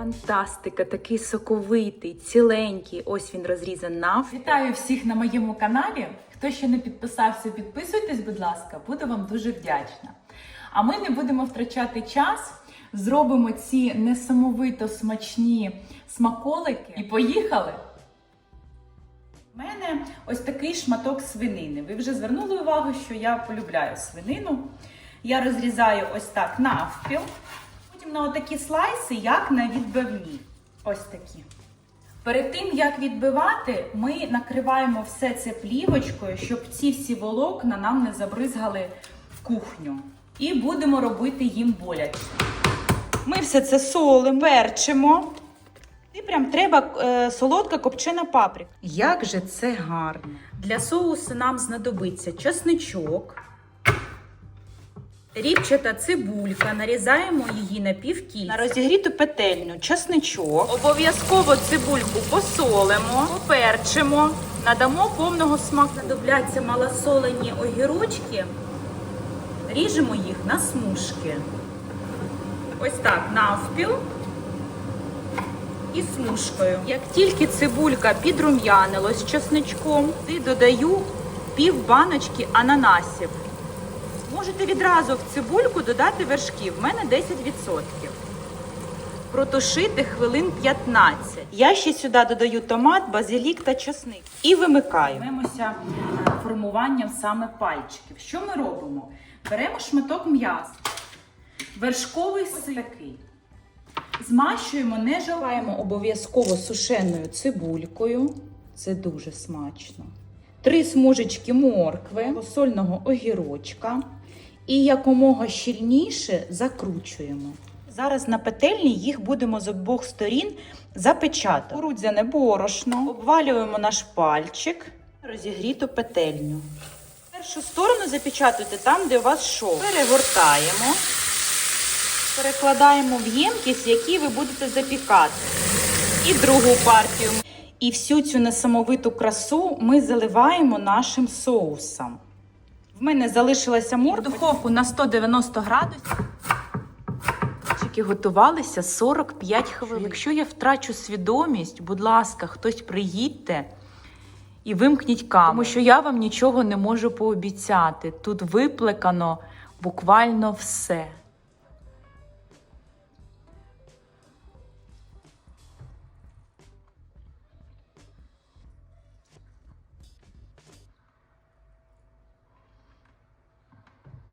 Фантастика, такий соковитий, ціленький. Ось він розрізан навпіл. Вітаю всіх на моєму каналі. Хто ще не підписався, підписуйтесь, будь ласка, буду вам дуже вдячна. А ми не будемо втрачати час. Зробимо ці несамовито смачні смаколики і поїхали. У мене ось такий шматок свинини. Ви вже звернули увагу, що я полюбляю свинину. Я розрізаю ось так навпіл. На отакі слайси, як на відбивні. Ось такі. Перед тим, як відбивати, ми накриваємо все це плівочкою, щоб ці всі волокна нам не забризгали в кухню. І будемо робити їм боляче. Ми все це солимо, перчимо. І прям треба е, солодка копчена паприка. Як же це гарно! Для соусу нам знадобиться чесничок, рібчата цибулька. Нарізаємо її на півкільця. На розігріту петельню чесничок. Обов'язково цибульку посолимо, поперчимо, надамо повного смаку. Знадобляться малосолені огірочки. Ріжемо їх на смужки. Ось так, навпіл і смужкою. Як тільки цибулька підрум'янилась з чесничком, ти додаю пів баночки ананасів. Можете відразу в цибульку додати вершків. В мене 10%. Протушити хвилин 15. Я ще сюди додаю томат, базилік та чесник. І вимикаю. Займемося е, формуванням саме пальчиків. Що ми робимо? Беремо шматок м'яса, вершковий сир такий. Змащуємо, не жалаємо обов'язково сушеною цибулькою. Це дуже смачно. Три смужечки моркви, посольного огірочка. І якомога щільніше закручуємо. Зараз на петельні їх будемо з обох сторін запечатати. Кукурудзяне борошно, обвалюємо наш пальчик, розігріту петельню. Першу сторону запечатуйте там, де у вас шов. Перегортаємо. Перекладаємо в ємкість, в якій ви будете запікати. І другу партію. І всю цю несамовиту красу ми заливаємо нашим соусом. В мене залишилася морква. Духовку на 190 градусів. Чики готувалися 45 хвилин. Якщо я втрачу свідомість, будь ласка, хтось приїдьте і вимкніть камеру. Тому що я вам нічого не можу пообіцяти. Тут виплекано буквально все.